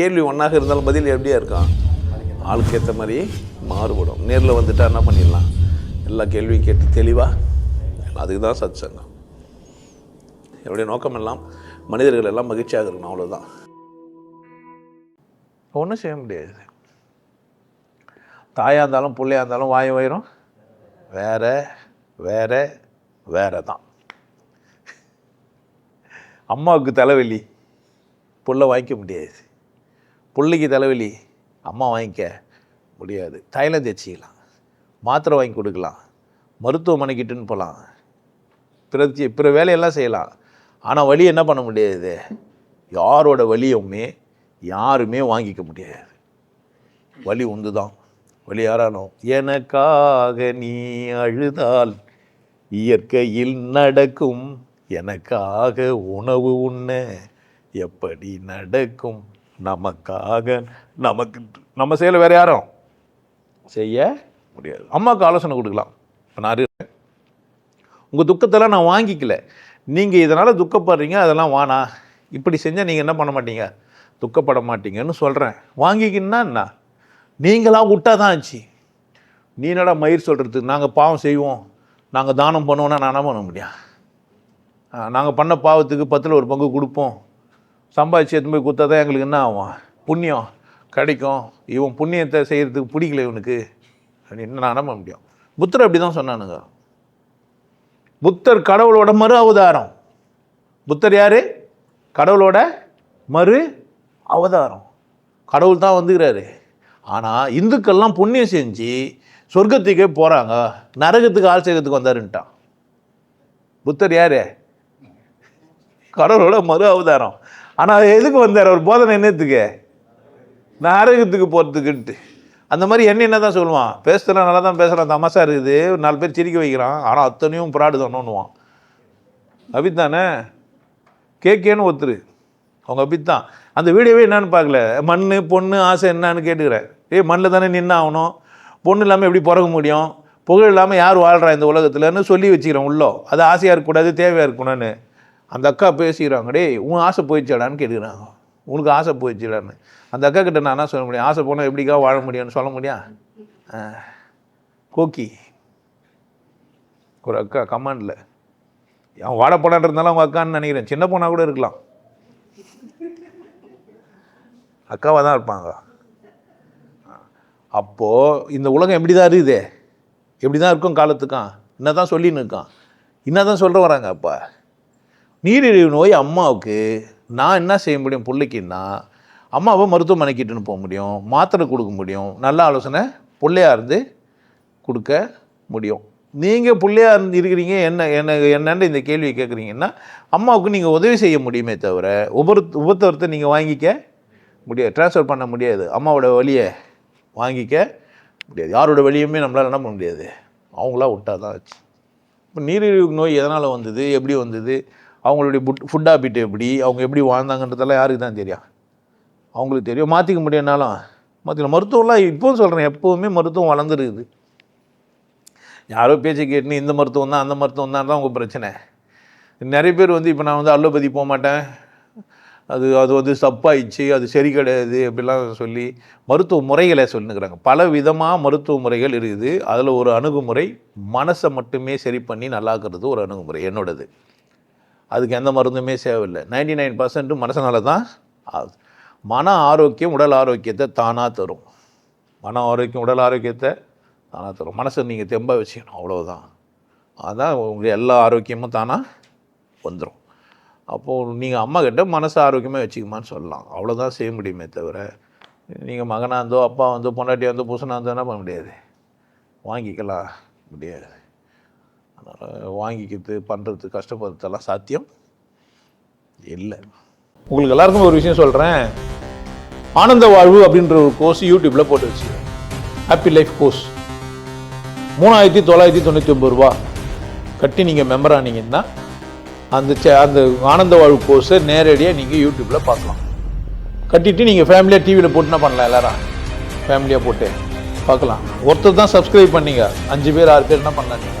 கேள்வி ஒன்றாக இருந்தாலும் பதில் எப்படியா இருக்கான் ஆளுக்கு ஏற்ற மாதிரி மாறுபடும். நேரில் வந்துட்டா என்ன பண்ணிடலாம்? எல்லா கேள்வியும் கேட்டு தெளிவாக அதுக்கு தான் சத் சங்கம் என்னுடைய நோக்கம் எல்லாம் மனிதர்கள் எல்லாம் மகிழ்ச்சியாக இருக்கணும் அவ்வளோதான் ஒன்றும் செய்ய முடியாது. தாயாக இருந்தாலும் பிள்ளையாக இருந்தாலும் வாய் வயிறும் வேற வேற வேற தான் அம்மாவுக்கு தலைவலி புள்ள வாங்கிக்க முடியாது. பிள்ளைக்கு தலைவலி அம்மா வாங்கிக்க. முடியாது. தைலம் தேய்ச்சிக்கலாம். மாத்திரை வாங்கி கொடுக்கலாம். மருத்துவமனைக்கிட்டுன்னு போகலாம் பிற பிற வேலையெல்லாம் செய்யலாம். ஆனால் வழி என்ன பண்ண முடியாது? யாரோட வழியுமே யாருமே வாங்கிக்க முடியாது. வலி உண்டு தான் வழி யாரானோ எனக்காக நீ அழுதால் இயற்கையில் நடக்கும். எனக்காக உணவு உண்ண. எப்படி நடக்கும்? நமக்காக நமக்கு நம்ம செய்யல வேற யாரும் செய்ய முடியாது. அம்மாவுக்கு ஆலோசனை கொடுக்கலாம். இப்போ நான் இருக்கேன் உங்கள் துக்கத்தெல்லாம் நான் வாங்கிக்கல. நீங்கள் இதனால் துக்கப்படுறீங்க அதெல்லாம் வானா இப்படி செஞ்சால் நீங்கள் என்ன பண்ண மாட்டீங்க? துக்கப்பட மாட்டீங்கன்னு சொல்கிறேன் வாங்கிக்கின்னா என்ன? நீங்களாக விட்டா தான் ஆச்சு. நீ என்னடா மயிர் சொல்கிறதுக்கு நாங்கள் பாவம் செய்வோம். நாங்கள் தானம் பண்ணுவோன்னா நான் என்ன பண்ண முடியும்? நாங்கள் பண்ண பாவத்துக்கு பத்தில் ஒரு பங்கு கொடுப்போம். சம்பாதிச்சு எடுத்து போய் கொடுத்தா தான் எங்களுக்கு என்ன ஆகும்? புண்ணியம் கிடைக்கும். இவன் புண்ணியத்தை செய்கிறதுக்கு பிடிக்கல இவனுக்கு. அப்படின்னு நான் நம்ப முடியும்? புத்தர் அப்படி தான் சொன்னானுங்க. புத்தர் கடவுளோட மறு அவதாரம். புத்தர் யார்? கடவுளோட மறு அவதாரம். கடவுள் தான் வந்துக்கிறாரு. ஆனால் இந்துக்கள்லாம் புண்ணியம் செஞ்சு சொர்க்கத்துக்கே போகிறாங்க நரகத்துக்கு ஆள் வந்தாருன்ட்டான். புத்தர் யார்? கடவுளோட மறு அவதாரம். ஆனால் எதுக்கு வந்தார்? அவர் போதனை என்னத்துக்கு? ஆரோக்கியத்துக்கு போகிறதுக்குன்ட்டு அந்த மாதிரி என்ன என்ன தான் சொல்லுவான்? பேசுகிறேன் நல்லா தான் பேசுகிறான் தமாசா இருக்குது. ஒரு நாலு பேர் சிரிக்க வைக்கிறான். ஆனால் அத்தனையும் ப்ராடு தானோன்னுவான். அபித் தானே? கேக்கேன்னு ஒருத்தர். அவங்க அபித் தான். அந்த வீடியோவே என்னன்னு பார்க்கல. மண் பொண்ணு ஆசை என்னன்னு கேட்டுக்கிறேன் ஏய் மண்ணில் தானே நின்று ஆகணும். பொண்ணு இல்லாமல் எப்படி பிறக்க முடியும்? புகழ் இல்லாமல் யார் வாழ்கிறா இந்த உலகத்துலன்னு சொல்லி வச்சுக்கிறேன் உள்ளோ. அது ஆசையாக இருக்கக்கூடாது தேவையாக இருக்கணும்னு. அந்த அக்கா பேசிக்கிறாங்க டே உன் ஆசை போயிடுச்சாடான்னு கேட்குறாங்க உனக்கு ஆசை போயிடுச்சுடான்னு அந்த அக்கா கிட்ட நான் என்ன சொல்ல முடியும்? ஆசை போனால் எப்படிக்கா வாழ முடியும்னு சொல்ல முடியும் கோக்கி. ஒரு அக்கா கமாண்டில் அவன் வாட போனான் இருந்தாலும் அவங்க அக்கான்னு நினைக்கிறேன். சின்ன பொண்ணாக கூட இருக்கலாம். அக்காவாக தான் இருப்பாங்க. அப்போது இந்த உலகம் எப்படி தான் இருக்குது? எப்படி தான் இருக்கும் காலத்துக்கான்? என்ன தான் சொல்லின்னு இருக்கான்? என்ன தான் சொல்கிற வராங்க அப்போ? நீரிழிவு நோய் அம்மாவுக்கு நான் என்ன செய்ய முடியும்? பிள்ளைக்குன்னா அம்மாவை மருத்துவமனைக்கு இட்டுன்னு போக முடியும் மாத்திரை கொடுக்க முடியும் நல்ல ஆலோசனை பிள்ளையாக இருந்து கொடுக்க முடியும். நீங்கள் பிள்ளையாக இருந்து இருக்கிறீங்க என்ன என்ன என்னன்னு இந்த கேள்வியை கேட்குறீங்கன்னா அம்மாவுக்கு நீங்கள் உதவி செய்ய முடியுமே தவிர உபரு உபத்தவரத்தை நீங்கள் வாங்கிக்க முடியாது ட்ரான்ஸ்ஃபர் பண்ண முடியாது. அம்மாவோட வழியை வாங்கிக்க முடியாது. யாரோட வழியுமே நம்மளால் என்ன பண்ண முடியாது. அவங்களா விட்டா தான் ஆச்சு. இப்போ நீரிழிவு நோய் எதனால் வந்தது? எப்படி வந்தது? அவங்களுடைய புட் ஃபுட் ஹாபிட் எப்படி அவங்க எப்படி வாழ்ந்தாங்கன்றதெல்லாம் யாருக்கு தான் தெரியும்? அவங்களுக்கு தெரியும். மாற்றிக்க முடியும்னாலும் மாற்றிக்கலாம் மருத்துவம்லாம் இப்போவும் சொல்கிறேன் எப்போவுமே மருத்துவம் வளர்ந்துருக்குது. யாரோ பேச்சை கேட்டுன்னு இந்த மருத்துவம் தான் அந்த மருத்துவம் தான் தான் உங்கள் பிரச்சனை. நிறைய பேர் வந்து இப்போ நான் வந்து அலோபதி போக மாட்டேன். அது அது வந்து தப்பாயிடுச்சு அது சரி கிடையாது அப்படிலாம் சொல்லி மருத்துவ முறைகளை சொல்லுங்கிறாங்க பல விதமாக மருத்துவ முறைகள் இருக்குது. அதில் ஒரு அணுகுமுறை மனசை மட்டுமே சரி பண்ணி நல்லாக்குறது ஒரு அணுகுமுறை என்னோடது. அதுக்கு எந்த மருந்துமே தேவையில்லை நைன்டி நைன் பர்சன்ட்டு மனசனால தான் ஆகுது. மன ஆரோக்கியம் உடல் ஆரோக்கியத்தை தானாக தரும். மன ஆரோக்கியம் உடல் ஆரோக்கியத்தை தானாக தரும். மனசை நீங்கள் தெம்பாக வச்சுக்கணும் அவ்வளோதான் அதான் உங்களுக்கு எல்லா ஆரோக்கியமும் தானாக வந்துடும் அப்போது நீங்கள் அம்மா கிட்ட மனசை ஆரோக்கியமாக வச்சுக்கமான்னு சொல்லலாம். அவ்வளோதான் செய்ய முடியுமே தவிர நீங்கள் மகனாக இருந்தோ அப்பா வந்து பொண்டாட்டியாக இருந்தோ புசனாக இருந்தோ என்ன பண்ண முடியாது? வாங்கிக்கலாம். முடியாது. வாங்கிக்கிறது பண்ணுறது கஷ்டப்படுறதெல்லாம் சாத்தியம். இல்லை. உங்களுக்கு எல்லாருக்கும் ஒரு விஷயம் சொல்கிறேன் ஆனந்த வாழ்வு அப்படின்ற ஒரு கோர்ஸ் யூடியூப்பில் போட்டு வச்சு ஹாப்பி லைஃப் கோர்ஸ் மூணாயிரத்தி தொள்ளாயிரத்தி தொண்ணூற்றி ஒம்பது ரூபா. கட்டி நீங்கள் மெம்பர் ஆனீங்கன்னா அந்த சே அந்த ஆனந்த வாழ்வு கோர்ஸை நேரடியாக நீங்கள் யூடியூப்பில் பார்க்கலாம். கட்டிட்டு நீங்கள் ஃபேமிலியாக டிவியில் போட்டுனா பண்ணலாம் எல்லாரும். ஃபேமிலியாக போட்டு பார்க்கலாம். ஒருத்தர் தான் சப்ஸ்கிரைப் பண்ணீங்க. அஞ்சு பேர் ஆறு பேர் என்ன பண்ணலாம் நீங்கள்